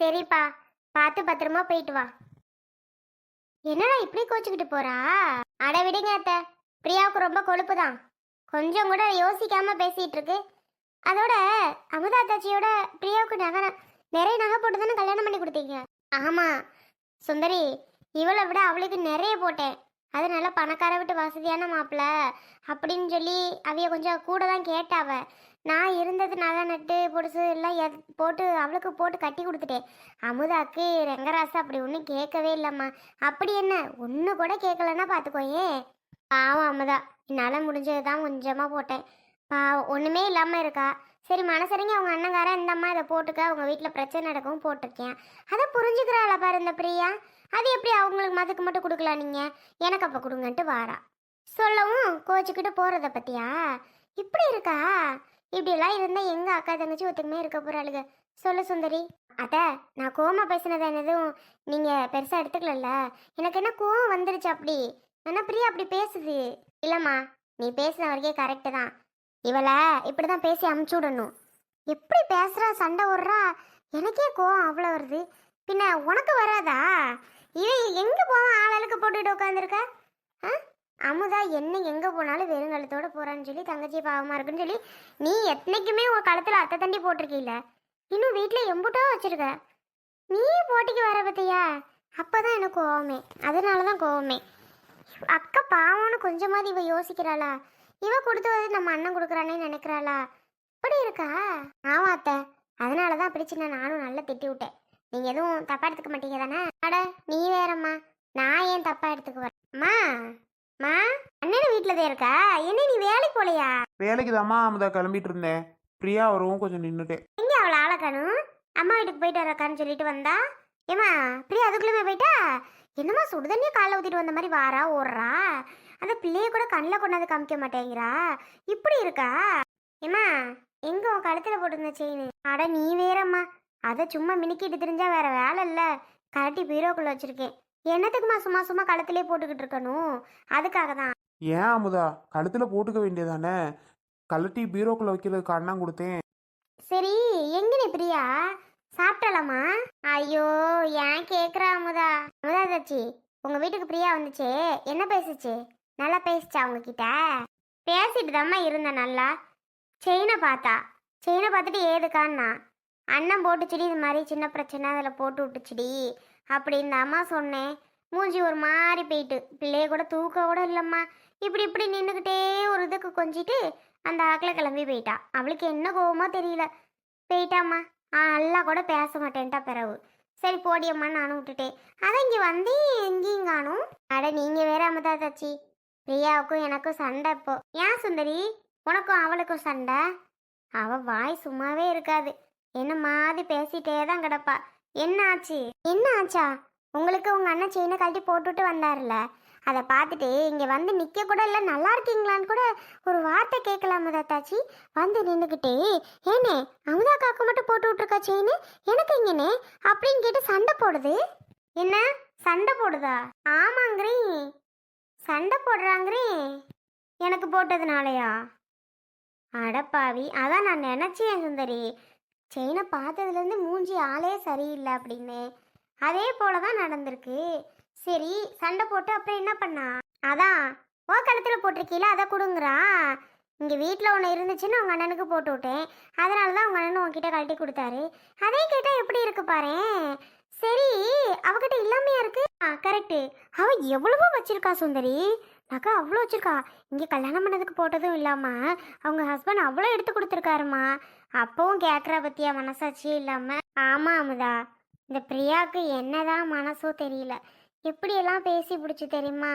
சரிப்பா பார்த்து பத்திரமா போயிட்டு வா. என்னடா இப்படி கோச்சுக்கிட்டு போறா? அட விடுங்க அத்தை பிரியாவுக்கு ரொம்ப கொழுப்பு தான் கொஞ்சம் கூட யோசிக்காம பேசிட்டு இருக்கு அதோட அமுதா தாச்சியோட பிரியாவுக்கு நகை நிறைய நகை போட்டு தானே கல்யாணம் பண்ணி கொடுத்தீங்க? ஆமா. சுந்தரி இவளை விட அவளுக்கு நிறைய போட்டேன். அது நல்ல பணக்கார விட்டு வசதியான மாப்பிள்ள அப்படின்னு சொல்லி அவைய கொஞ்சம் கூட தான் கேட்டாவ. நான் இருந்தது நட்டு பொடுசு எல்லாம் எத்- போட்டு அவளுக்கு போட்டு கட்டி கொடுத்துட்டேன். அமுதாக்கு ரெங்கராசு அப்படி ஒன்றும் கேட்கவே இல்லைம்மா. அப்படி என்ன? ஒன்று கூட கேட்கலன்னா பார்த்துக்கோயே பாவம் அமுதா என்னால் முடிஞ்சது தான் கொஞ்சமாக போட்டேன். பாவம் ஒன்றுமே இல்லாமல் இருக்கா? சரி மனசரிங்க அவங்க அண்ணங்காரன் இந்தம்மா இதை போட்டுக்க அவங்க வீட்டில் பிரச்சனை நடக்கவும் போட்டிருக்கேன். அதை புரிஞ்சுக்கிறாள பாரு இந்த பிரியா. அது எப்படி அவங்களுக்கு மதுக்கு மட்டும் கொடுக்கலாம் நீங்கள் எனக்கு அப்போ கொடுங்கன்ட்டு வாரா. சொல்லவும் கோச்சிக்கிட்டு போகிறத பற்றியா இப்படி இருக்கா? இப்படியெல்லாம் இருந்தால் எங்கள் அக்கா தங்கச்சி ஒத்துக்குமே இருக்க போகிறாளுங்க சொல்லு சுந்தரி. அத்தை நான் கோமா பேசினது என்னதும் நீங்கள் பெருசாக எடுத்துக்கலல்ல? எனக்கு என்ன கோவம் வந்துருச்சு அப்படி? என்ன பிரியா அப்படி பேசுது? இல்லைம்மா நீ பேசின வரைக்கும் கரெக்டு தான். இவளை இப்படி தான் பேசி அமுச்சு விடணும். எப்படி பேசுகிறா சண்டை விடுறா எனக்கே கோவம் அவ்வளோ வருது. பின்ன உனக்கு வராதா? இவன் எங்கே போவான் ஆளாளுக்கு போட்டுட்டு உட்காந்துருக்க ஆ? அமுதா என்ன எங்கே போனாலும் வெறுங்கலத்தோட போகிறான்னு சொல்லி தங்கச்சி பாவமாக இருக்குன்னு சொல்லி நீ எத்தனைக்குமே உன் கழுத்தில் அத்தை தண்டி போட்டிருக்கீல்ல? இன்னும் வீட்டில் எம்புட்டோ வச்சிருக்க? நீ போட்டிக்கு வர பத்தியா அப்பதான் எனக்கு கோவமே. அதனால தான் கோவமே. அக்கா பாவம்னு கொஞ்சமாவது இவ யோசிக்கிறாளா? இவ கொடுத்தது நம்ம அண்ணன் கொடுக்குறானே நினைக்கிறாளா? இப்படி இருக்கா? ஆமா அத்தை. அதனால தான் சின்ன நானும் நல்லா திட்டி விட்டேன். நீங்க எதுவும் தப்பா எடுத்துக்க மாட்டீங்க தானே? அட நீ வேறம்மா. நான் ஏன் தப்பா எடுத்துக்குவேன் அம்மா மா அண்ணன் வீட்டில் தான் இருக்கா? என்ன நீ வேலைக்கு போலையா? வேலைக்கு தாம்மா அமுதா கிளம்பிட்டு இருந்தேன். பிரியா வரவும் கொஞ்சம் நின்றுட்டேன் எங்க அவளை ஆளக்கணும் அம்மா வீட்டுக்கு போயிட்டு வரக்கான்னு சொல்லிட்டு வந்தா? ஏமா பிரியா அதுக்குள்ளே போயிட்டா? என்னம்மா சுடுதண்ணியை காலைல ஊற்றிட்டு வந்த மாதிரி வாரா ஓடுறா? அந்த பிள்ளைய கூட கண்ணில் கொண்டாந்து காமிக்க மாட்டேங்கிறா? இப்படி இருக்கா? ஏமா எங்க உன் கழுத்தில் போட்டிருந்த செயின்? அட நீ வேறம்மா. அதை சும்மா மினுக்கிட்டு தெரிஞ்சா வேற வேலை இல்லை. கரட்டி பீரோக்குள்ள வச்சிருக்கேன். என்னத்துக்குமா சும்மா சும்மா கழுத்திலே போட்டுக்கிட்டு இருக்கணும்? அதுக்காக தான். ஏன் அமுதா? கழுத்தில் போட்டுக்க வேண்டியதானே? கழட்டி பீரோக்குள்ள வைக்கிறதுக்கு அண்ணன் கொடுத்தேன். சரி எங்கனே பிரியா? சாப்பிட்டலாமா? ஐயோ ஏன் கேக்குறா அமுதா? அமுதா தச்சி உங்க வீட்டுக்கு பிரியா வந்துச்சே? என்ன பேசுச்சு? நல்லா பேசிச்சா உங்ககிட்ட? பேசிட்டு தாம்மா இருந்தேன் நல்லா. செயினை பார்த்தா. செயினை பார்த்துட்டு ஏதுக்கான்னா? அண்ணன் போட்டுச்சுடி இது மாதிரி சின்ன பிரச்சனை அதில் போட்டு விட்டுச்சுடி அப்படின்னு அம்மா சொன்னேன். மூஞ்சி ஒரு மாதிரி போயிட்டு. பிள்ளைய கூட தூக்க கூட இல்லைம்மா. இப்படி இப்படி நின்றுக்கிட்டே ஒரு இதுக்கு கொஞ்சிட்டு அந்த ஆக்கில் கிளம்பி போயிட்டா. அவளுக்கு என்ன கோவமோ தெரியல. போயிட்டாம்மா. ஆ நல்லா கூட பேச மாட்டேன்ட்டா பிறவு. சரி போடியம்மா நானும் விட்டுட்டேன். அதான் இங்கே வந்து எங்கேயும் காணும். அட நீங்கள் வேற அமதா தச்சி. ரியாவுக்கும் எனக்கும் சண்டை இப்போ. ஏன் சுந்தரி? உனக்கும் அவளுக்கும் சண்டை? அவ வாய் சும்மாவே இருக்காது. என்ன மாதிரி பேசிட்டே தான் கிடப்பா. என்ன ஆச்சு? என்ன ஆச்சா? உங்களுக்கு உங்க அண்ணன் செயினை கழட்டி போட்டுட்டு வந்தாருல்ல அதை பார்த்துட்டு இங்கே வந்து நிற்க கூட இல்லை நல்லா இருக்கீங்களான்னு கூட ஒரு வார்த்தை கேட்கலாம் தாத்தாச்சி வந்து நின்றுக்கிட்டே ஏனே அமுதா காக்க மட்டும் போட்டு விட்ருக்கா செயின் எனக்கு எங்கனே? அப்படின்னு கேட்டு சண்டை போடுது? என்ன? சண்டை போடுதா? ஆமாங்கிறீ. சண்டை போடுறாங்கிறே எனக்கு போட்டதுனாலயா? அடப்பாவி அதான் நான் நினச்சேன் சுந்தரி. செயினை பார்த்ததுலேருந்து மூஞ்சி ஆளே சரியில்லை அப்படின்னு. அதே போல தான் நடந்திருக்கு. சரி சண்டை போட்டு அப்புறம் என்ன பண்ணா? அதான் ஓ கழுத்தில் போட்டிருக்கீல அதை கொடுங்குறா. இங்கே வீட்டில் ஒன்று இருந்துச்சுன்னு உங்கள் அண்ணனுக்கு போட்டு விட்டேன். அதனால தான் உங்கள் அண்ணன் உங்ககிட்ட கழட்டி கொடுத்தாரு. அதே கேட்டால் எப்படி இருக்கு பாரேன்? சரி அவகிட்ட இல்லாமையா இருக்கு? ஆ கரெக்டு அவ எவ்வளவோ வச்சிருக்கா சுந்தரி. நகை அவ்வளோ வச்சிருக்கா. இங்கே கல்யாணம் பண்ணதுக்கு போட்டதும் இல்லாமல் அவங்க ஹஸ்பண்ட் அவ்வளோ எடுத்து கொடுத்துருக்காருமா. அப்பவும் கேட்குறா பற்றியா மனசாட்சியே இல்லாமல் ஆமாம் அமுதா. இந்த பிரியாவுக்கு என்னதான் மனசோ தெரியல. எப்படியெல்லாம் பேசி பிடிச்சி தெரியுமா?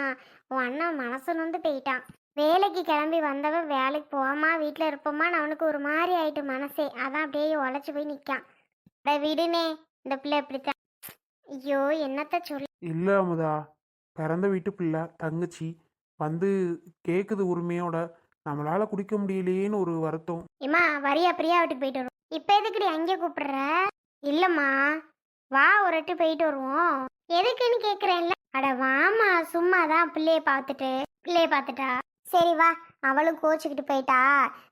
உன் அண்ணன் மனசு நொந்து போயிட்டான். வேலைக்கு கிளம்பி வந்தவன் வேலைக்கு போகாமா வீட்டில் இருப்போமான்னு அவனுக்கு ஒரு மாதிரி ஆயிட்டு மனசே. அதான் அப்படியே உழைச்சி போய் நிற்கான் விடுனே இந்த பிள்ளை இப்படித்தான் ஐயோ என்னத்த சொல்லி இல்லை அமுதா. பிறந்த வீட்டு பிள்ளை தங்கச்சி. வந்து கேட்குது உரிமையோட. நம்மளால குடிக்க முடியலையேன்னு ஒரு வருத்தம். இம்மா வரியா பிரியா வீட்டுக்கு போயிட்டு வருவோம். இப்போ எதுக்குடி அங்கே கூப்பிடுற? இல்லைம்மா. வா ஒரு எட்டு போயிட்டு வருவோம். எதுக்குன்னு கேட்குறேன்ல அட வாமா சும்மா தான் பிள்ளைய பார்த்துட்டு பிள்ளைய பார்த்துட்டா. சரி வா அவளும் கோச்சிக்கிட்டு போயிட்டா.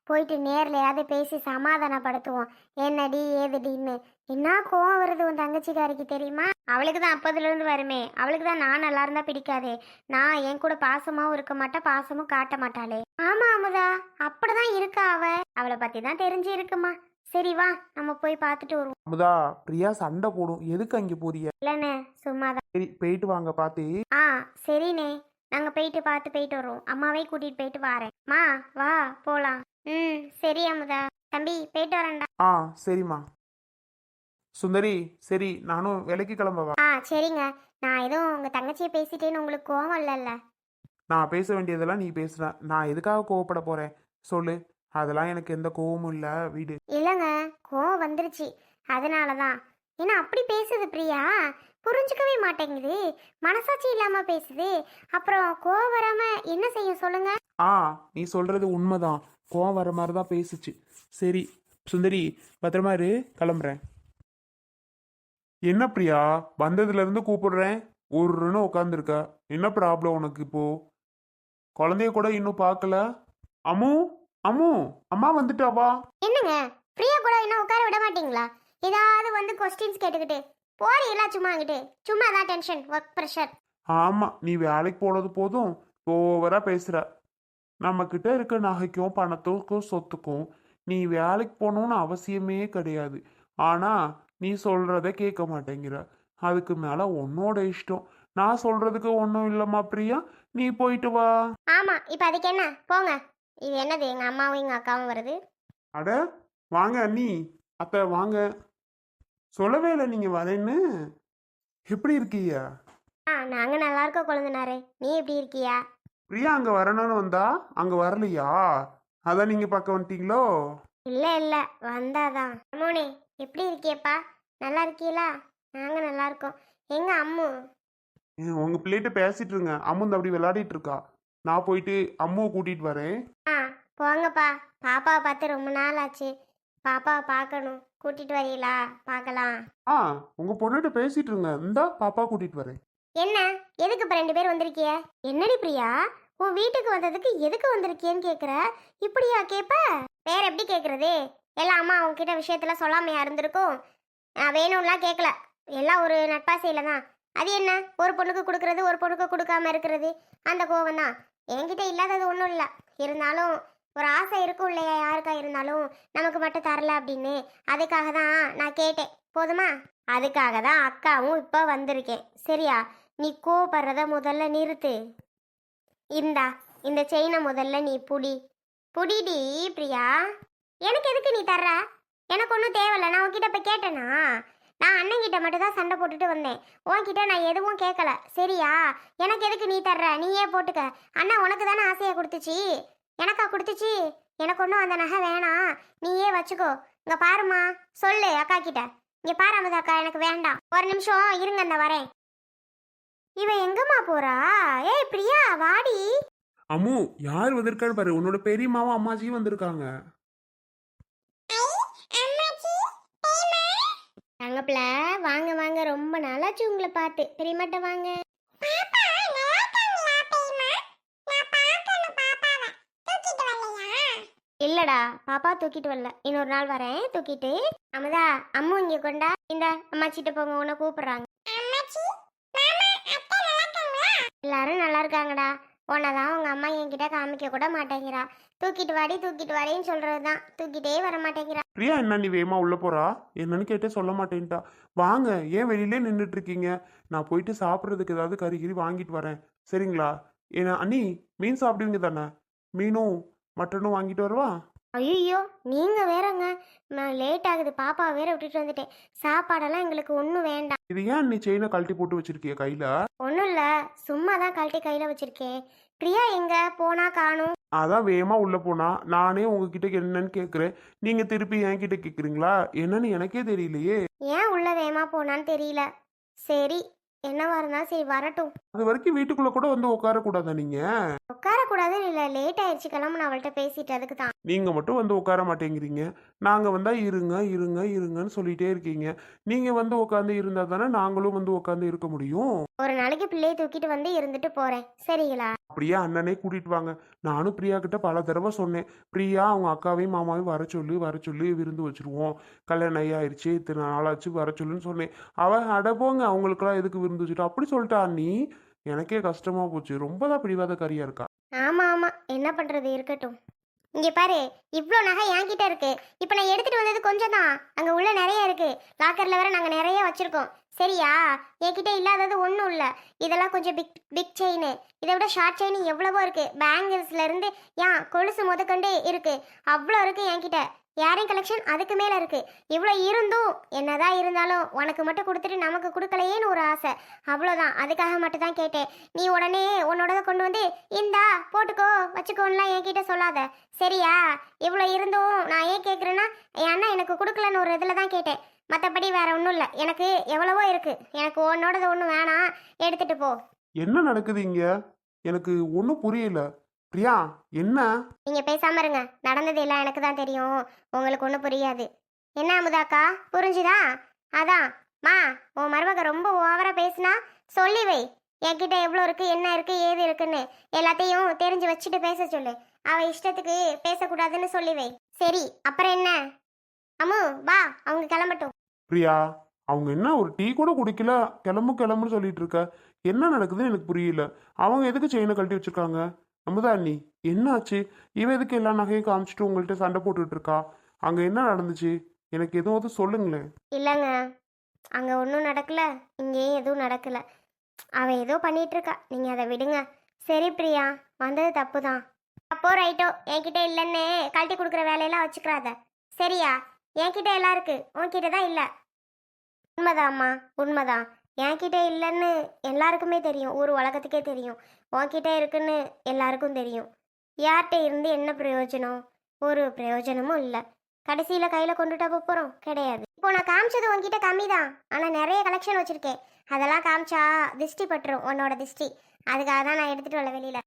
போயிட்டு நேர்லையாவது பேசி சமாதானப்படுத்துவோம். என்னடி ஏதுடின்னு. என்ன கோவம் வருது உன் தங்கச்சிக்காரிக்கு தெரியுமா? அவளுக்கு தான் அப்பதுல இருந்து வருமே. அவளுக்கு தான் நான் நல்லா இருந்தா பிடிக்காதே. நான் என் கூட பாசமாவும் இருக்க மாட்டேன் பாசமும் காட்ட மாட்டாளே. ஆமா அமுதா. அப்படிதான் இருக்கா அவ. அவளை பத்தி தான் தெரிஞ்சு இருக்குமா சரி வா. நம்ம போய் பார்த்துட்டு வருவோம். அமுதா பிரியா சண்டை போடும். எதுக்கு அங்கே போறிய? இல்லைண்ணே சும்மாதான். சரி போயிட்டு வாங்க பார்த்து ஆ சரிண்ணே. நாங்க போயிட்டு பார்த்து போயிட்டு வருவோம். அம்மாவே கூட்டிட்டு போயிட்டு வரேன். மா வா போலாம். ம் சரி அமுதா. தம்பி போயிட்டு வரேன்டா. ஆ சரிம்மா. சுந்தரி சரி நானும் வேலைக்கு கிளம்பவா? ஆ சரிங்க. நான் எதுவும் உங்க தங்கச்சியை பேசிட்டேன்னு உங்களுக்கு கோவம் இல்லைல்ல? நான் பேச வேண்டியதெல்லாம் நீ பேசுற. நான் எதுக்காக கோவப்பட போறேன்? சொல்லு. அதெல்லாம் எனக்கு எந்த கோவமும் இல்லை. வீடு. இல்லைங்க கோவம் வந்துருச்சு. அதனால தான் ஏன்னா அப்படி பேசுது பிரியா. புரிஞ்சுக்கவே மாட்டேங்குது. மனசாட்சி இல்லாம பேசுது. அப்புறம் கோவம் வராம என்ன செய்யும் சொல்லுங்க? ஆ நீ சொல்றது உண்மைதான். கோவம் வர மாதிரி தான் பேசுச்சு. சரி சுந்தரி பத்திரமா இரு கிளம்புறேன். என்ன பிரியா? வந்ததுல இருந்து கூப்பிடுறேன். ஒருன்னு உட்காந்துருக்க என்ன ப்ராப்ளம் உனக்கு இப்போ? குழந்தைய கூட இன்னும் பார்க்கல. அம்மு அம்மு அம்மா வந்துட்டாவா என்னங்க? பிரியா கூட இன்னும் உட்கார விட மாட்டீங்களா? ஏதாவது வந்து கொஸ்டின்ஸ் கேட்டுக்கிட்டு போறீங்களா சும்மா அங்கிட்டு சும்மா தான் டென்ஷன் ஒர்க் ப்ரெஷர் ஆமா நீ வேலைக்கு போனது போதும் ஓவரா பேசுற. நம்ம கிட்ட இருக்க நகைக்கும் பணத்துக்கும் சொத்துக்கும் நீ வேலைக்கு போகணும்னு அவசியமே கிடையாது. ஆனா நீ சொல்றத கேட்க மாட்டேங்கிற. அதுக்கு மேல உன்னோட இஷ்டம். நான் சொல்றதுக்கு ஒன்றும் இல்லம்மா பிரியா. நீ போயிட்டு வா. ஆமா இப்போ அதுக்கு என்ன? போங்க. இது என்னது? எங்க அம்மாவும் எங்க அக்காவும் வருது? அட வாங்க அண்ணி. அத்தை வாங்க. சொல்லவே இல்லை நீங்க வரேன்னு. எப்படி இருக்கீங்க ஆ நாங்க நல்லா இருக்கோம் குழந்தைனாரே. நீ எப்படி இருக்கியா? பிரியா அங்க வரணும்னு வந்தா அங்க வரலையா? அதான் நீங்க பார்க்க வந்துட்டீங்களோ? இல்ல இல்ல. வந்தாதான். அம்மோனே எப்படி இருக்கியப்பா? நல்லா இருக்கீங்களா நாங்க நல்லா இருக்கோம். எங்க அம்மு? உங்க பிள்ளைகிட்ட பேசிட்டு இருங்க. அம்முந்து அப்படி விளையாடிட்டு இருக்கா. நான் போயிட்டு அம்முவை கூட்டிட்டு வரேன். ஆ போங்கப்பா. பாப்பாவை பார்த்து ரொம்ப நாள் ஆச்சு. பாப்பாவை பார்க்கணும். கூட்டிட்டு வரீங்களா? பார்க்கலாம். ஆ உங்க பொண்ணுகிட்ட பேசிட்டு இருங்க. இந்தா பாப்பா கூட்டிட்டு வரேன். என்ன? எதுக்கு இப்போ ரெண்டு பேர் வந்திருக்கிய? என்னடி பிரியா? உன் வீட்டுக்கு வந்ததுக்கு எதுக்கு வந்திருக்கியன்னு கேட்குற இப்படியா கேட்ப வேற எப்படி கேட்குறது எல்லாம் அம்மா அவங்ககிட்ட விஷயத்தில் சொல்லாமையா இருந்திருக்கும். நான் வேணும்லாம் கேட்கல எல்லாம் ஒரு நட்பாசையில் தான். அது என்ன? ஒரு பொண்ணுக்கு கொடுக்கறது ஒரு பொண்ணுக்கு கொடுக்காம இருக்கிறது. அந்த கோவம் தான். என்கிட்ட இல்லாதது ஒன்றும் இல்லை. இருந்தாலும் ஒரு ஆசை இருக்கும் இல்லையா? யாருக்கா இருந்தாலும் நமக்கு மட்டும் தரல அப்படின்னு. அதுக்காக தான் நான் கேட்டேன். போதுமா? அதுக்காக தான் அக்காவும் இப்போ வந்திருக்கேன். சரியா? நீ கோவப்படுறத முதல்ல நிறுத்து. இந்தா இந்த செயினை முதல்ல நீ புடி. புடிடி பிரியா. எனக்கு எதுக்கு நீ தர்ற? எனக்கு ஒன்றும் தேவையில்ல. நான் உன்கிட்ட இப்போ கேட்டேனா? நான் அண்ணன்கிட்ட மட்டும் தான் சண்டை போட்டுட்டு வந்தேன். உன்கிட்ட நான் எதுவும் கேட்கல சரியா? எனக்கு எதுக்கு நீ தர்ற? நீயே போட்டுக்க. அண்ணா உனக்கு தானே ஆசையை கொடுத்துச்சு? எனக்கா கொடுத்துச்சு? எனக்கு ஒன்றும் அந்த நகை வேணாம். நீயே வச்சுக்கோ. இங்கே பாருமா சொல்லு அக்கா கிட்ட இங்கே பாரு அமுதா அக்கா எனக்கு வேண்டாம். ஒரு நிமிஷம் இருங்க இந்த வரேன். இவ எங்கம்மா போறா? ஏய் பிரியா வாடி. அம்மு யார் வந்திருக்கான்னு பாரு. உன்னோட பெரியம்மாவும் அம்மாச்சியும் வந்திருக்காங்க. தங்கப்பில வாங்க வாங்க ரொம்ப நாளாச்சு உங்களை பார்த்து. பெரியமாட்ட வாங்க. இல்லடா பாப்பா தூக்கிட்டு வரல. இன்னொரு நாள் வரேன். தூக்கிட்டு. அமுதா அம்மு இங்க கொண்டா. இந்த அம்மாச்சிட்ட போங்க. உன்னை கூப்பிடுறாங்க. எல்லாரும் நல்லா இருக்காங்கடா. உன்னதான் உங்க அம்மா என்கிட்ட காமிக்க கூட மாட்டேங்கிறா. தூக்கிட்டு வாடி தூக்கிட்டு வாடின்னு சொல்றதுதான். தூக்கிட்டே வர மாட்டேங்கிறா. பிரியா என்ன நீ வேகமா உள்ள போறா? என்னன்னு கேட்டே சொல்ல மாட்டேன்ட்டா. வாங்க ஏன் வெளியிலே நின்றுட்டு இருக்கீங்க? நான் போயிட்டு சாப்பிட்றதுக்கு ஏதாவது கறிகிரி வாங்கிட்டு வரேன். சரிங்களா? ஏன்னா அண்ணி மீன் சாப்பிடுவீங்க தானே மீனும் மட்டனும் வாங்கிட்டு வரவா? ஐயோ நீங்க வேறங்க. லேட் ஆகுது. பாப்பா வேற விட்டுட்டு வந்துட்டேன். சாப்பாடெல்லாம் எங்களுக்கு ஒன்றும் வேண்டாம். இது ஏன் நீ செயினை கழட்டி போட்டு வச்சிருக்கிய கையில? ஒன்றும் இல்லை. சும்மா தான் கழட்டி கையில் வச்சிருக்கேன். பிரியா எங்க? போனா காணும். அதான் வேகமா உள்ள போனா. நானே உங்ககிட்ட என்னன்னு கேக்குறேன். நீங்க திருப்பி என்கிட்ட கேக்குறீங்களா? என்னன்னு எனக்கே தெரியலையே. ஏன் உள்ள வேகமா போனான்னு தெரியல. சரி என்னவா இருந்தாலும் சரி வரட்டும். அது வரைக்கும் வீட்டுக்குள்ள கூட வந்து உட்கார கூடாதா நீங்க? உட்காரக்கூடாதுன்னு இல்லை லேட் ஆயிடுச்சு கிளம்பு அவள்கிட்ட பேசிட்டு அதுக்கு தான் நீங்க மட்டும் வந்து உட்கார மாட்டேங்கிறீங்க. நாங்க வந்தா இருங்க இருங்க இருங்கன்னு சொல்லிட்டே இருக்கீங்க. நீங்க வந்து உட்காந்து இருந்தா தானே நாங்களும் வந்து உட்காந்து இருக்க முடியும்? ஒரு நாளைக்கு பிள்ளையை தூக்கிட்டு வந்து இருந்துட்டு போறேன். சரிங்களா? அப்படியே? அண்ணனே கூட்டிட்டு வாங்க. நானும் பிரியா கிட்ட பல தடவை சொன்னேன். பிரியா அவங்க அக்காவையும் மாமாவையும் வர சொல்லு வர சொல்லு விருந்து வச்சிருவோம். கல்யாணம் ஆயிடுச்சு இத்தனை நாளாச்சு வர சொல்லுன்னு சொன்னேன். அவ அடப்போங்க அவங்களுக்கெல்லாம் எதுக்கு விருந்து வச்சுட்டு அப்படி சொல்லிட்டா நீ எனக்கே கஷ்டமா போச்சு. ரொம்ப தான் பிடிவாத கரியா இருக்கா. ஆமா ஆமா. என்ன பண்றது? இருக்கட்டும். இங்க பாரு இவ்வளோ நகை என்கிட்ட இருக்கு. இப்போ நான் எடுத்துட்டு வந்தது கொஞ்சம் தான் அங்க உள்ள நிறைய இருக்கு. லாக்கர்ல வேற நாங்க நிறைய வச்சிருக்கோம். சரியா? என்கிட்ட இல்லாதது ஒன்றும் இல்லை. இதெல்லாம் கொஞ்சம் பிக் பிக் செயின் இதை விட ஷார்ட் செயின் எவ்வளவோ இருக்கு. பேங்கிள்ஸ்ல இருந்து ஏன் கொலுசு முதக்கண்டு இருக்கு. அவ்வளோ இருக்கு என்கிட்ட. யாரையும் கலெக்ஷன் அதுக்கு மேலே இருக்குது இவ்வளோ இருந்தும் என்னதான் இருந்தாலும் உனக்கு மட்டும் கொடுத்துட்டு நமக்கு கொடுக்கலையேன்னு ஒரு ஆசை. அவ்வளோதான் அதுக்காக மட்டும் தான் கேட்டேன். நீ உடனே உன்னோடத கொண்டு வந்து இந்தா போட்டுக்கோ வச்சுக்கோன்னுலாம் என்கிட்ட சொல்லாத. சரியா? இவ்வளோ இருந்தும் நான் ஏன் கேட்குறேன்னா என் அண்ணா எனக்கு கொடுக்கலன்னு ஒரு இதில் தான் கேட்டேன். மற்றபடி வேற ஒன்றும் இல்லை. எனக்கு எவ்வளவோ இருக்குது எனக்கு உன்னோடது ஒன்றும் வேணாம். எடுத்துட்டு போ. என்ன நடக்குது இங்கே? எனக்கு ஒன்றும் புரியல. பிரியா என்ன? நீங்கள் பேசாமல் இருங்க. நடந்தது எல்லாம் எனக்கு தான் தெரியும். உங்களுக்கு ஒன்றும் புரியாது. என்ன அமுதாக்கா புரிஞ்சுதா? அதான். மா உன் மருமக ரொம்ப ஓவராக பேசுனா சொல்லி வை. என்கிட்ட எவ்வளோ இருக்கு என்ன இருக்கு ஏது இருக்குன்னு எல்லாத்தையும் தெரிஞ்சு வச்சுட்டு பேச சொல்லு. அவ இஷ்டத்துக்கு பேசக்கூடாதுன்னு சொல்லி வை. சரி அப்புறம் என்ன? அம்மு வா அவங்க கிளம்பட்டும். பிரியா அவங்க என்ன ஒரு டீ கூட குடிக்கல கிளம்பு கிளம்புன்னு சொல்லிட்டு இருக்க. என்ன நடக்குதுன்னு எனக்கு புரியல. அவங்க எதுக்கு செயினை கழட்டி வச்சிருக்காங்க? அமுதா அண்ணி என்ன ஆச்சு இவ எதுக்கு எல்லா நகையும் காமிச்சிட்டு உங்கள்கிட்ட சண்டை போட்டுட்டு இருக்கா? அங்க என்ன நடந்துச்சு? எனக்கு எதுவும் சொல்லுங்களேன். இல்லைங்க. அங்கே ஒன்றும் நடக்கல. இங்கேயும் எதுவும் நடக்கல. அவன் ஏதோ பண்ணிட்டு இருக்கா. நீங்கள் அதை விடுங்க. சரி பிரியா. வந்தது தப்பு தான் அப்போ ரைட்டோ. என்கிட்ட இல்லைன்னு கழட்டி கொடுக்குற வேலையெல்லாம் வச்சுக்கிறாத. சரியா? என்கிட்ட எல்லாம் இருக்கு. உன்கிட்ட தான் இல்லை. உண்மைதாம்மா. உண்மைதான். என்கிட்ட இல்லைன்னு எல்லாருக்குமே தெரியும். ஊர் உலகத்துக்கே தெரியும். உன்கிட்ட இருக்குன்னு எல்லாருக்கும் தெரியும். யார்கிட்ட இருந்து என்ன பிரயோஜனம்? ஒரு பிரயோஜனமும் இல்லை. கடைசியில் கையில் கொண்டுட்டா போகிறோம் கிடையாது. இப்போ நான் காமிச்சது உன்கிட்ட கம்மி தான் ஆனால் நிறைய கலெக்ஷன் வச்சுருக்கேன். அதெல்லாம் காமிச்சா திஷ்டி பட்டுரும். உன்னோட திஷ்டி. அதுக்காக தான் நான் எடுத்துகிட்டு வரல வெளியில்.